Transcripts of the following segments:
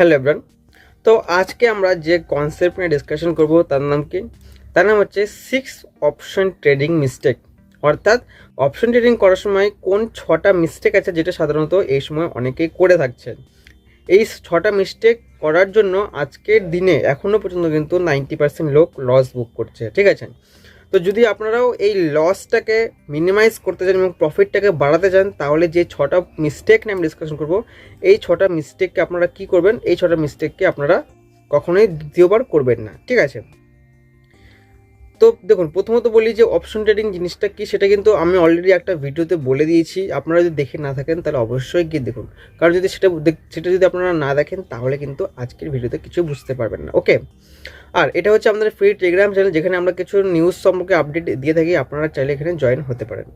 Hello everyone তো আজকে আমরা যে কনসেপ্ট নিয়ে ডিসকাশন করব তার নাম কি? তার নাম হচ্ছে সিক্স অপশন ট্রেডিং মিস্টেক অর্থাৎ অপশন ট্রেডিং করার সময় কোন ছটা মিস্টেক আছে যেটা সাধারণত এই সময় অনেকেই করে থাকছেন। এই ছটা মিস্টেক করার জন্য আজকের দিনে এখনও পর্যন্ত কিন্তু নাইনটি পার্সেন্ট লোক লস বুক করছে, ঠিক আছে? তো যদি আপনারাও এই লসটাকে মিনিমাইজ করতে চান এবং প্রফিটটাকে বাড়াতে চান, তাহলে যে ছটা মিস্টেক নিয়ে আমি ডিসকাশন করব, এই ছটা মিস্টেককে আপনারা কি করবেন? এই ছটা মিস্টেককে আপনারা কখনোই দ্বিতীয়বার করবেন না। ঠিক আছে? তো দেখুন, প্রথমত বলি যে অপশন ট্রেডিং জিনিসটা কি, সেটা কিন্তু আমি অলরেডি একটা ভিডিওতে বলে দিয়েছি। আপনারা যদি দেখে না থাকেন, তাহলে অবশ্যই গিয়ে দেখুন। কারণ যদি সেটা সেটা যদি আপনারা না দেখেন, তাহলে কিন্তু আজকের ভিডিওতে কিছু বুঝতে পারবেন না। ওকে আর এটা হচ্ছে আমাদের ফ্রি টেলিগ্রাম চ্যানেল যেখানে আমরা কিছু নিউজ সম্পর্কে আপডেট দিয়ে থাকি। আপনারা চাইলে এখানে জয়েন হতে পারেন।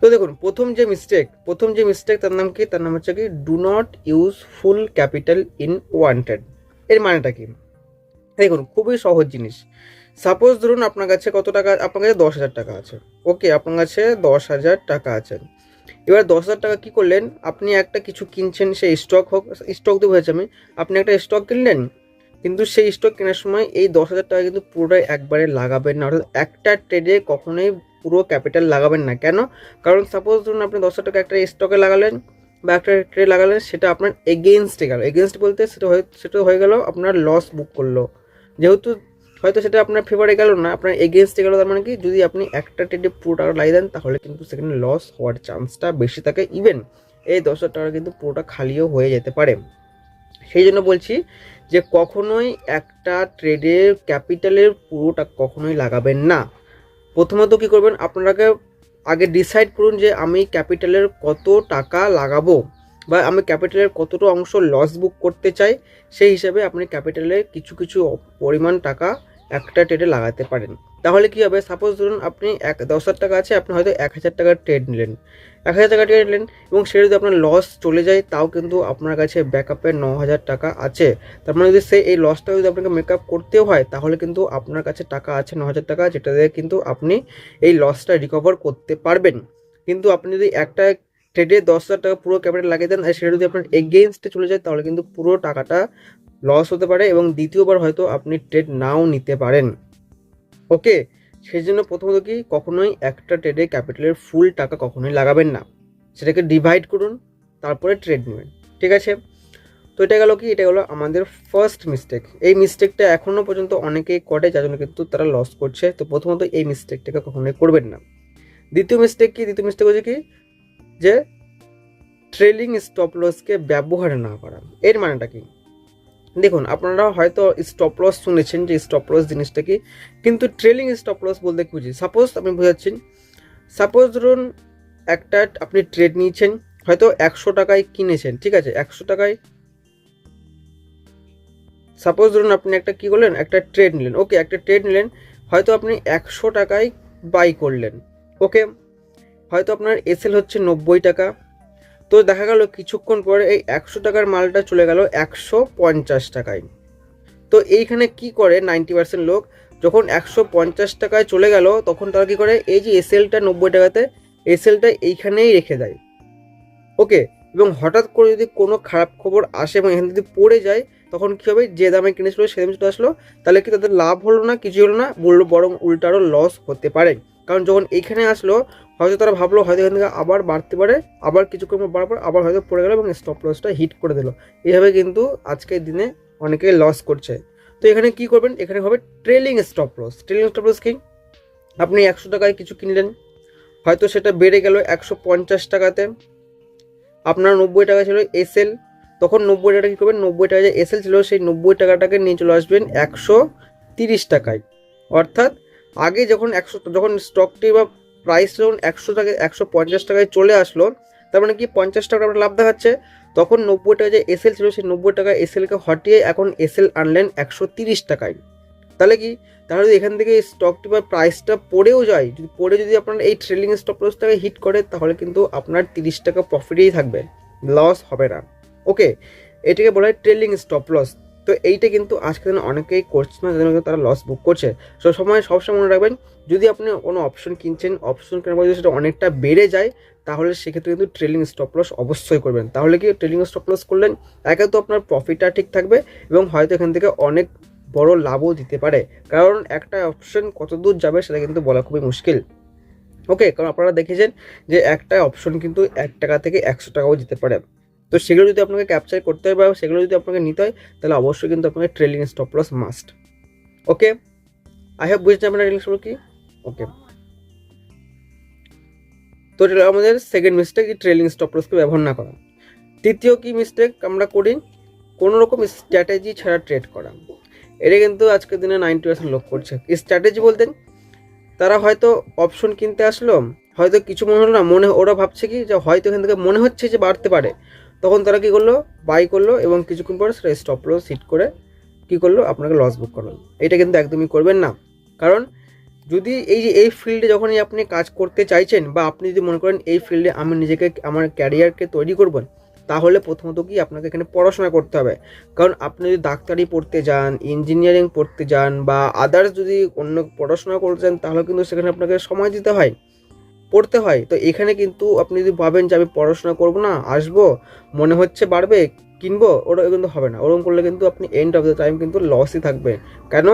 তো দেখুন, প্রথম যে মিস্টেক প্রথম যে মিস্টেক তার নাম কি? তার নাম হচ্ছে কি do not use full capital in wanted এর মানেটা কি? দেখুন, খুবই সহজ জিনিস। সাপোজ ধরুন আপনার কাছে কত টাকা, আপনার কাছে দশ হাজার টাকা আছে। ওকে আপনার কাছে দশ হাজার টাকা আছে। এবার দশ হাজার টাকা কী করলেন? আপনি একটা কিছু কিনছেন সেই স্টক হোক স্টক তো হয়েছে আমি। আপনি একটা স্টক কিনলেন, কিন্তু সেই স্টক কেনার সময় এই দশ হাজার টাকা কিন্তু পুরোটাই একবারে লাগাবেন না। অর্থাৎ একটা ট্রেডে কখনোই পুরো ক্যাপিটাল লাগাবেন না। কেন? কারণ সাপোজ ধরুন আপনি দশ হাজার টাকা একটা স্টকে লাগালেন বা একটা ট্রেড লাগালেন, সেটা আপনার এগেনস্টে গেল। এগেনস্ট বলতে সেটা হয়ে সেটা হয়ে গেল, আপনার লস বুক করল। যেহেতু হয়তো সেটা আপনার ফেভারে গেল না, আপনার এগেনস্টে গেল, তার মানে কি? যদি আপনি একটা ট্রেডে পুরো টাকা লাগিয়ে দেন, তাহলে কিন্তু সেখানে লস হওয়ার চান্সটা বেশি থাকে। ইভেন এই দশ হাজার টাকা কিন্তু পুরোটা খালিও হয়ে যেতে পারে। সেই জন্য বলছি যে কখনোই একটা ট্রেডের ক্যাপিটালের পুরোটা কখনোই লাগাবেন না। প্রথমত কী করবেন? আপনাকে আগে ডিসাইড করুন যে আমি ক্যাপিটালের কত টাকা লাগাবো বা আমি ক্যাপিটালের কতটা অংশ লস বুক করতে চাই। সেই হিসাবে আপনি ক্যাপিটালের কিছু কিছু পরিমাণ টাকা একটা ট্রেডে লাগাতে পারেন। তাহলে কী হবে? সাপোজ ধরুন আপনি এক, দশ হাজার টাকা আছে, আপনি হয়তো এক হাজার টাকার ট্রেড নিলেন। এক হাজার টাকা ট্রেড নিলেন এবং সেটা যদি আপনার লস চলে যায়, তাও কিন্তু আপনার কাছে ব্যাকআপে ন হাজার টাকা আছে। তার মানে যদি সে এই লসটা যদি আপনাকে মেকআপ করতেও হয়, তাহলে কিন্তু আপনার কাছে টাকা আছে, ন হাজার টাকা, যেটা দিয়ে কিন্তু আপনি এই লসটা রিকভার করতে পারবেন। কিন্তু আপনি যদি একটা ট্রেডে দশ হাজার টাকা পুরো ক্যাপিটাল লাগিয়ে দেন, আর সেটা যদি আপনার এগেনস্টে চলে যায়, তাহলে কিন্তু পুরো টাকাটা লস হতে পারে এবং দ্বিতীয়বার হয়তো আপনি ট্রেড নাও নিতে পারেন। ওকে সেই জন্য প্রথমত কি, কখনোই একটা ট্রেডে ক্যাপিটালের ফুল টাকা কখনোই লাগাবেন না। সেটাকে ডিভাইড করুন, তারপরে ট্রেড নেবেন। ঠিক আছে? তো এটা গেলো কি, এটা গেলো আমাদের ফার্স্ট মিস্টেক এই মিস্টেকটা এখনও পর্যন্ত অনেকেই করে, যার জন্য কিন্তু তারা লস করছে। তো প্রথমত এই মিস্টেকটাকে কখনোই করবেন না। দ্বিতীয় মিস্টেক কি? দ্বিতীয় মিস্টেক হচ্ছে কি যে ট্রেলিং স্টপ লসকে ব্যবহার না করা। এর মানেটা কি? দেখুন, আপনারা হয়তো স্টপ লস শুনেছেন যে স্টপ লস জিনিসটা কি, কিন্তু ট্রেলিং স্টপ লস বলতে কি বুঝি? সাপোজ আপনি বোঝাচ্ছি সাপোজ ধরুন একটা আপনি ট্রেড নিয়েছেন, হয়তো একশো টাকায় কিনেছেন, ঠিক আছে? একশো টাকায় সাপোজ ধরুন আপনি একটা কি করলেন? একটা ট্রেড নিলেন। ওকে একটা ট্রেড নিলেন, হয়তো আপনি একশো টাকায় বাই করলেন। ওকে হয়তো আপনার এসএল হচ্ছে নব্বই টাকা। তো দেখা গেল কিছুক্ষণ পরে এই একশো টাকার মালটা চলে গেল একশো পঞ্চাশ টাকায়। তো এইখানে কি করে নাইনটি পার্সেন্ট লোক? যখন একশো পঞ্চাশ টাকায় চলে গেল, তখন তারা কী করে? এই যে এসএলটা নব্বই টাকাতে এসএলটা এইখানেই রেখে দেয়। ওকে এবং হঠাৎ করে যদি কোনো খারাপ খবর আসে এবং এখানে যদি পড়ে যায়, তখন কী হবে? যে দামে কিনেছিল সে দামে চলে আসলো। তাহলে কি তাদের লাভ হলো না কিছু হলো না বলল বরং উল্টারও লস হতে পারে। কারণ যখন এইখানে আসলো হয়তো তারা ভাবলো, হয়তো এখান থেকে আবার বাড়তে পারে, আবার কিছুক্ষণ বাড়ার পর আবার হয়তো পড়ে গেলো এবং স্টপ লসটা হিট করে দিল। এইভাবে কিন্তু আজকের দিনে অনেকে লস করছে। তো এখানে কি করবেন? এখানে হবে trailing stop loss trailing stop loss কি? আপনি একশো টাকায় কিছু কিনলেন, হয়তো সেটা বেড়ে গেল একশো পঞ্চাশ টাকাতে। আপনার নব্বই টাকা ছিল এসএল তখন নব্বই টাকা কী করবেন? নব্বই টাকা যে এসএল ছিল, সেই নব্বই টাকাটাকে নিয়ে চলে আসবেন একশো তিরিশ টাকায়। অর্থাৎ আগে যখন একশো, যখন স্টকটি বা প্রাইস যখন একশো টাকা, একশো পঞ্চাশ টাকায় চলে আসলো, তার মানে কি পঞ্চাশ টাকা আপনার লাভ দেখাচ্ছে? তখন নব্বই টাকা যে এসএল ছিল, সেই নব্বই টাকা এসএলকে হটিয়ে এখন এসএল আনলেন একশো তিরিশ টাকায়। তাহলে কি? তাহলে এখান থেকে স্টকটি বা প্রাইসটা পড়েও যায়, যদি পড়ে যদি আপনার এই ট্রেলিং স্টপ লসটাকে হিট করে, তাহলে কিন্তু আপনার তিরিশ টাকা প্রফিটেই থাকবে লস হবে না। ওকে এটাকে বলা হয় ট্রেলিং স্টপ লস তো এইটা কিন্তু আজকে দিনে অনেকেই করছে না তারা লস বুক করছে। তো সময় সবসময় মনে রাখবেন যদি আপনি কোনো অপশন কিনছেন অপশন কেনার পর যদি সেটা অনেকটা বেড়ে যায়, তাহলে সেক্ষেত্রে কিন্তু ট্রেলিং স্টপ লস অবশ্যই করবেন। তাহলে কি ট্রেলিং স্টপ লস করলেন? একে তো আপনার প্রফিটটা ঠিক থাকবে এবং হয়তো এখান থেকে অনেক বড় লাভও দিতে পারে। কারণ একটা অপশন কত দূর যাবে সেটা কিন্তু বলা খুবই মুশকিল। ওকে কারণ আপনারা দেখেছেন যে একটা অপশন কিন্তু এক টাকা থেকে একশো টাকাও দিতে পারে। তো সেগুলো যদি আপনাকে ক্যাপচার করতে হয় বা সেগুলো যদি আপনাকে নিতে হয়, তাহলে অবশ্যই কিন্তু আপনাকে trailing stop loss must okay I have বুঝতে আপনার ট্রেলিং স্টপ কি? ওকে তো এটা আমাদের সেকেন্ড মিস্টেক ট্রেলিং স্টপ লসকে ব্যবহার না করা। তৃতীয় কি মিস্টেক আমরা করি? কোনো রকম স্ট্র্যাটেজি ছাড়া ট্রেড করা। এটা কিন্তু আজকের দিনে নাইনটি পার্সেন্ট লোক করছে। স্ট্র্যাটেজি বলতেন তারা হয়তো অপশন কিনতে আসলো, হয়তো কিছু মনে হলো না, মনে ওরা ভাবছে কি যে হয়তো এখান থেকে মনে হচ্ছে যে বাড়তে পারে। তখন তারা কি করল? বাই করল এবং কিছুক্ষণ পরে সেটা স্টপ লস হিট করে কি করল? আপনাকে লস বুক করল। এটা কিন্তু একদমই করবেন না। কারণ যদি এই যে, এই ফিল্ডে যখনই আপনি কাজ করতে চাইছেন বা আপনি যদি মনে করেন এই ফিল্ডে আমি নিজেকে, আমার ক্যারিয়ারকে তৈরি করব, তাহলে প্রথমত কি আপনাকে এখানে পড়াশোনা করতে হবে। কারণ আপনি যদি ডাক্তারি পড়তে যান ইঞ্জিনিয়ারিং পড়তে যান বা আদার্স যদি অন্য পড়াশোনা করতে চান, তাহলে কিন্তু সেখানে আপনাকে সময় দিতে হয়, পড়তে হয়। তো এখানে কিন্তু আপনি যদি ভাবেন যে, আমি পড়াশোনা করব না, আসব, মনে হচ্ছে বাড়বে, কিনবো, ওটা কিন্তু হবে না। ওরকম করলে কিন্তু আপনি এন্ড অফ দ্য টাইম কিন্তু লসই থাকবে। কেন?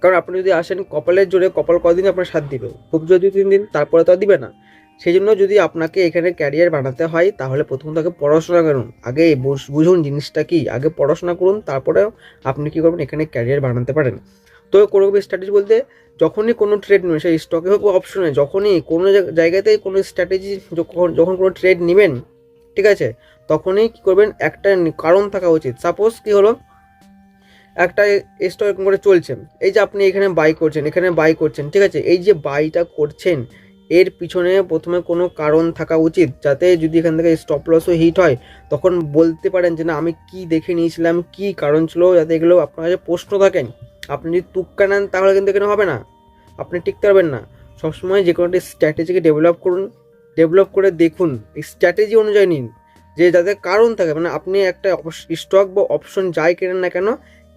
কারণ আপনি যদি আসেন কপালের জোরে, কপাল কদিন আপনার সাথ দিবে। খুব যদি তিন দিন, তারপরে তো দিবে না। সেই জন্য যদি আপনাকে এখানে ক্যারিয়ার বানাতে হয়, তাহলে প্রথমত আগে পড়াশোনা করুন। আগে বুঝ- বুঝুন জিনিসটা কি। আগে পড়াশোনা করুন তারপরে আপনি কি করবেন? এখানে ক্যারিয়ার বানাতে পারেন। তো কোনো স্ট্র্যাটেজি বলতে, যখনই কোনো ট্রেড নেবেন, সেই স্টকে হোক অপশনে যখনই কোনো জায়গা- জায়গাতেই কোনো স্ট্র্যাটেজি যখন যখন কোনো ট্রেড নেবেন, ঠিক আছে? তখনই কি করবেন? একটা কারণ থাকা উচিত। সাপোজ কি হলো একটা এরকম করে চলছে। এই যে আপনি এখানে বাই করছেন, এখানে বাই করছেন, ঠিক আছে? এই যে বাইটা করছেন, এর পিছনে প্রথমে কোনো কারণ থাকা উচিত, যাতে যদি এখান থেকে স্টপ লসও হিট হয়, তখন বলতে পারেন যে, না, আমি কি দেখে নিয়েছিলাম, কি কারণ ছিল? যাতে এগুলো আপনার কাছে প্রশ্ন থাকেন। আপনি যদি তুক্কা নেন তাহলে কিন্তু এখানে হবে না। আপনি টিকতে পারবেন না। সবসময় যে কোনো একটা স্ট্র্যাটেজিকে ডেভেলপ করুন ডেভেলপ করে দেখুন। স্ট্র্যাটেজি অনুযায়ী নিন, যে যাতে কারণ থাকে। মানে আপনি একটা স্টক বা অপশন যাই কেনেন না কেন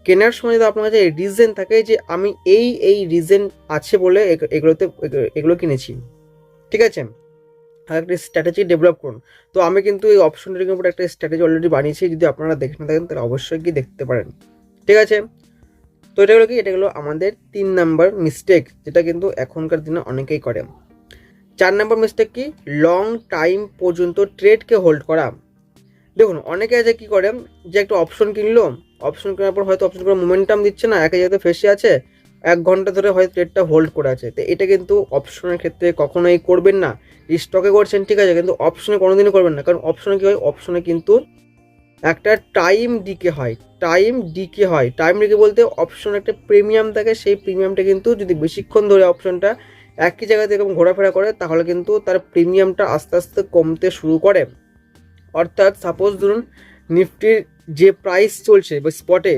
কেনার সময় যদি আপনার কাছে রিজন থাকে যে আমি এই এই রিজন আছে বলে এগ- এগুলোতে এগুলো কিনেছি, ঠিক আছে? আর একটা স্ট্র্যাটেজি ডেভেলপ করুন। তো আমি কিন্তু এই অপশন ট্রেডিং উপর একটা স্ট্র্যাটেজি অলরেডি বানিয়েছি, যদি আপনারা দেখে না থাকেন, তাহলে অবশ্যই গিয়ে দেখতে পারেন, ঠিক আছে? তো এটা হলো কি? এটা হলো আমাদের তিন নাম্বার মিস্টেক যেটা কিন্তু এখনকার দিনে অনেকেই করে। চার নাম্বার মিস্টেক কি? লং টাইম পর্যন্ত ট্রেডকে হোল্ড করা। দেখুন, অনেকে আছে কি করে? যে একটা অপশন কিনলো অপশন কেনার পর হয়তো অপশন করে মোমেন্টাম দিচ্ছে না একই জায়গাতে ফেসে আছে, এক ঘণ্টা ধরে হয়তো ট্রেডটা হোল্ড করে আছে। তো এটা কিন্তু অপশনের ক্ষেত্রে কখনোই করবেন না। স্টকে করছেন, ঠিক আছে, কিন্তু অপশনে কোনোদিনই করবেন না। কারণ অপশনে কী হয়? অপশনে কিন্তু একটা টাইম ডিকে হয়। টাইম ডিকে হয়। টাইম ডিকে বলতে অপশন একটা প্রিমিয়াম থাকে, সেই প্রিমিয়ামটা কিন্তু যদি বেশিক্ষণ ধরে অপশনটা একই জায়গাতে এরকম ঘোরাফেরা করে, তাহলে কিন্তু তার প্রিমিয়ামটা আস্তে আস্তে কমতে শুরু করে। অর্থাৎ সাপোজ ধরুন নিফটির যে প্রাইস চলছে বা স্পটে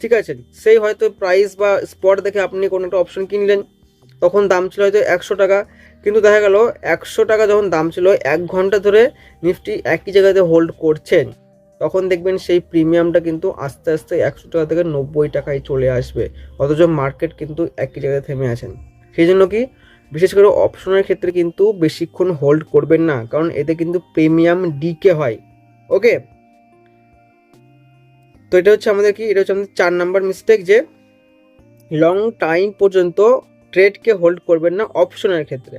ঠিক আছে? সেই হয়তো প্রাইস বা স্পট দেখে আপনি কোনো একটা অপশন কিনলেন, তখন দাম ছিল হয়তো একশো টাকা। কিন্তু দেখা গেল, একশো টাকা যখন দাম ছিল, এক ঘণ্টা ধরে নিফটি একই জায়গাতে হোল্ড করছেন। তখন দেখবেন সেই প্রিমিয়ামটা কিন্তু আস্তে আস্তে একশো টাকা থেকে নব্বই টাকায় চলে আসবে। অথচ মার্কেট কিন্তু একই জায়গায় থেমে আছেন। সেই জন্য কি, বিশেষ করে অপশনের ক্ষেত্রে কিন্তু বেশিক্ষণ হোল্ড করবেন না। কারণ এতে কিন্তু প্রিমিয়াম ডিকে হয়। ওকে তো এটা হচ্ছে আমাদের কি? এটা হচ্ছে আমাদের চার নাম্বার মিস্টেক যে লং টাইম পর্যন্ত ট্রেডকে হোল্ড করবেন না অপশনের ক্ষেত্রে।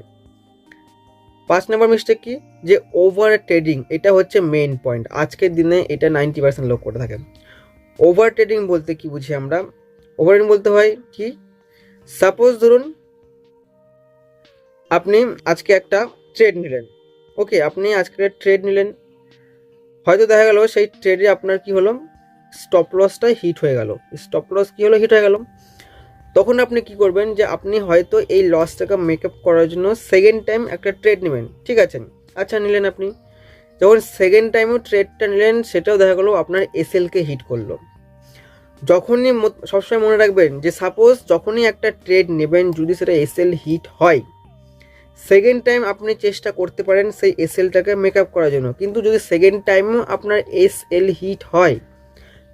পাঁচ নাম্বার মিস্টেক কি? যে ওভার ট্রেডিং এটা হচ্ছে মেইন পয়েন্ট আজকের দিনে এটা নাইনটি পার্সেন্ট লোক করে থাকে। ওভার ট্রেডিং বলতে কি বুঝি আমরা? ওভার ট্রেডিং বলতে হয় কি? সাপোজ ধরুন আপনি আজকে একটা ট্রেড নিলেন। ওকে আপনি আজকে ট্রেড নিলেন। হয়তো দেখা গেল সেই ট্রেডে আপনার কি হলো? স্টপ লসটাই হিট হয়ে গেল। স্টপ লস কী হলো? হিট হয়ে গেল। তখন আপনি কি করবেন যে, আপনি হয়তো এই লসটাকে মেকআপ করার জন্য সেকেন্ড টাইম একটা ট্রেড নেবেন। ঠিক আছে? আচ্ছা নিলেন আপনি। যখন সেকেন্ড টাইমও ট্রেডটা নিলেন, সেটাও দেখা গেলো আপনার এসএলকে হিট করল। যখনই সবসময় মনে রাখবেন যে সাপোজ যখনই একটা ট্রেড নেবেন, যদি সেটা এসএল হিট হয় সেকেন্ড টাইম আপনি চেষ্টা করতে পারেন সেই এসএলটাকে মেকআপ করার জন্য। কিন্তু যদি সেকেন্ড টাইমও আপনার এসএল হিট হয়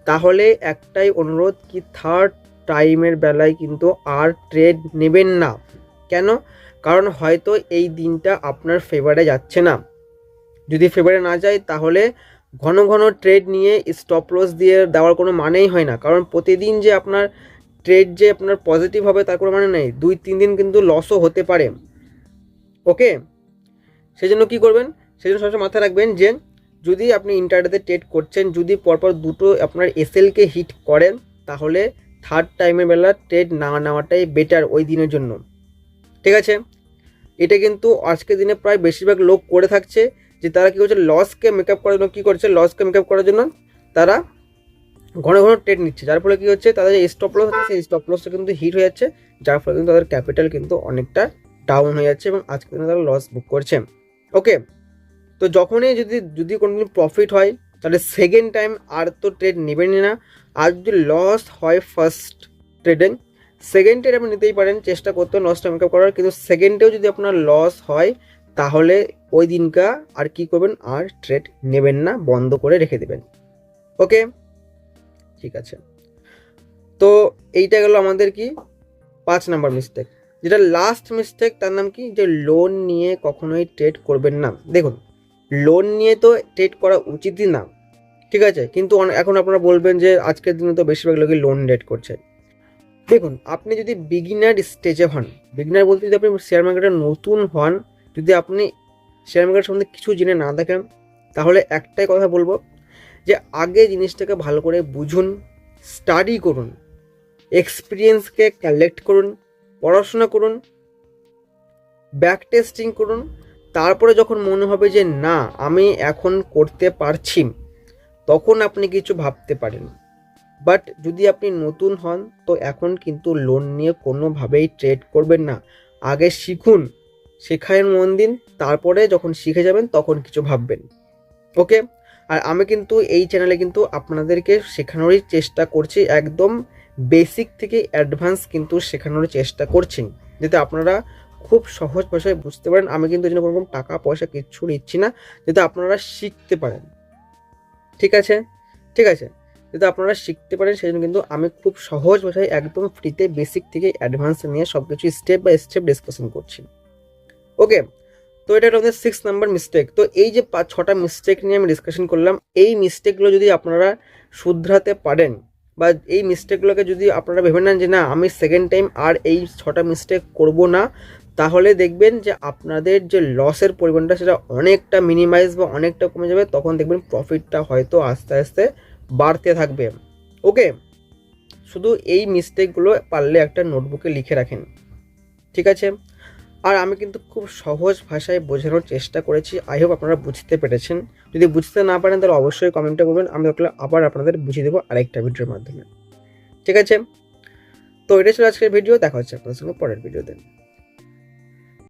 তাহলে একটাই অনুরোধ কি থার্ড টাইমের বেলায় কিন্তু আর ট্রেড নেবেন না। কেন? কারণ হয়তো এই দিনটা আপনার ফেভারে যাচ্ছে না। যদি ফেভারে না যায়, তাহলে ঘন ঘন ট্রেড নিয়ে স্টপ লস দিয়ে দেওয়ার কোনো মানেই হয় না। কারণ প্রতিদিন যে আপনার ট্রেড যে আপনার পজিটিভ হবে, তার কোনো মানে নেই। দুই, তিন দিন কিন্তু লসও হতে পারে। ওকে সেই জন্য কী করবেন? সেই জন্য সবসময় মাথায় রাখবেন যে যদি আপনি ইন্টারডেতে ট্রেড করছেন, যদি পরপর দুটো আপনার এসএলকে হিট করেন, তাহলে থার্ড টাইমের বেলা ট্রেড না নেওয়াটাই বেটার ওই দিনের জন্য। ঠিক আছে? এটা কিন্তু আজকের দিনে প্রায় বেশিরভাগ লোক করে থাকছে যে তারা কী করছে লসকে মেকআপ করার জন্য কী করছে লসকে মেকআপ করার জন্য তারা ঘন ঘন ট্রেড নিচ্ছে। যার ফলে কী হচ্ছে, তাদের যে স্টপ লস আছে, সেই স্টপ লসটা কিন্তু হিট হয়ে যাচ্ছে, যার ফলে কিন্তু তাদের ক্যাপিটাল কিন্তু অনেকটা ডাউন হয়ে যাচ্ছে এবং আজকে দিনে তারা লস বুক করছে। ওকে তো যখনই যদি যদি কোনো দিন প্রফিট হয়, তাহলে সেকেন্ড টাইম আর তো ট্রেড নেবেনই না। আর যদি লস হয় ফার্স্ট ট্রেডিং সেকেন্ড ট্রেড আপনি নিতেই পারেন, চেষ্টা করতে লসটা মেকআপ করার। কিন্তু সেকেন্ডেও যদি আপনার লস হয়, তাহলে ওই দিনকা আর কি করবেন, আর ট্রেড নেবেন না, বন্ধ করে রেখে দেবেন। ওকে ঠিক আছে। তো এইটা গেল আমাদের কি? পাঁচ নাম্বার মিস্টেক যেটা লাস্ট মিস্টেক তার নাম কি? যে লোন নিয়ে কখনোই ট্রেড করবেন না। দেখুন লোন নিয়ে তো ট্রেড করা উচিতই না। ঠিক আছে? কিন্তু এখন আপনারা বলবেন যে আজকের দিনে তো বেশিরভাগ লোকই লোন ট্রেড করছে। দেখুন, আপনি যদি বিগিনার স্টেজে হন বিগিনার বলতে যদি আপনি শেয়ার মার্কেটে নতুন হন, যদি আপনি শেয়ার মার্কেট সম্বন্ধে কিছু জেনে না দেখেন তাহলে একটাই কথা বলব যে আগে জিনিসটাকে ভালো করে বুঝুন স্টাডি করুন এক্সপিরিয়েন্সকে কালেক্ট করুন, পড়াশোনা করুন ব্যাক টেস্টিং করুন তারপরে যখন মনে হবে যে না, আমি এখন করতে পারছি, তখন আপনি কিছু ভাবতে পারেন। বাট যদি আপনি নতুন হন, তো এখন কিন্তু লোন নিয়ে কোনোভাবেই ট্রেড করবেন না। আগে শিখুন শেখায় মন দিন, তারপরে যখন শিখে যাবেন, তখন কিছু ভাববেন। ওকে? আর আমি কিন্তু এই চ্যানেলে কিন্তু আপনাদেরকে শেখানোরই চেষ্টা করছি, একদম বেসিক থেকে অ্যাডভান্স কিন্তু শেখানোর চেষ্টা করছি। যাতে আপনারা খুব সহজ ভাষায় বুঝতে পারেন। আমি কিন্তু এই জন্য কোনো টাকা, পয়সা কিচ্ছু নিচ্ছি না। যাতে আপনারা শিখতে পারেন। ঠিক আছে? ঠিক আছে? যাতে আপনারা শিখতে পারেন সেই জন্য কিন্তু আমি খুব সহজ ভাষায় একদম ফ্রিতে বেসিক থেকে অ্যাডভান্স নিয়ে সব কিছু স্টেপ বাই স্টেপ ডিসকাশন করছি। ওকে তো এটা আমাদের সিক্স নাম্বার মিস্টেক তো এই যে পাঁচ ছটা মিস্টেক নিয়ে আমি ডিসকাশন করলাম, এই মিস্টেকগুলো যদি আপনারা শুধরাতে পারেন বা এই মিস্টেকগুলোকে যদি আপনারা ভেবে নেন যে না, আমি সেকেন্ড টাইম আর এই ছটা মিস্টেক করব না তাহলে দেখবেন যে আপনাদের যে লসের পরিমাণটা সেটা অনেকটা মিনিমাইজ বা অনেকটা কমে যাবে, তখন দেখবেন প্রফিটটা হয়তো আস্তে আস্তে বাড়তে থাকবে। ওকে শুধু এই মিস্টেকগুলো পারলে একটা নোটবুকে লিখে রাখেন। ঠিক আছে? আর আমি কিন্তু খুব সহজ ভাষায় বোঝানোর চেষ্টা করেছি। আই হোপ আপনারা বুঝতে পেরেছেন। যদি বুঝতে না পারেন, তাহলে অবশ্যই কমেন্টে করবেন আমি তাহলে আবার আপনাদের বুঝিয়ে দেবো আরেকটা ভিডিওর মাধ্যমে। ঠিক আছে? তো এটা ছিল আজকের ভিডিও দেখা হচ্ছে আপনাদের সঙ্গে পরের ভিডিওতে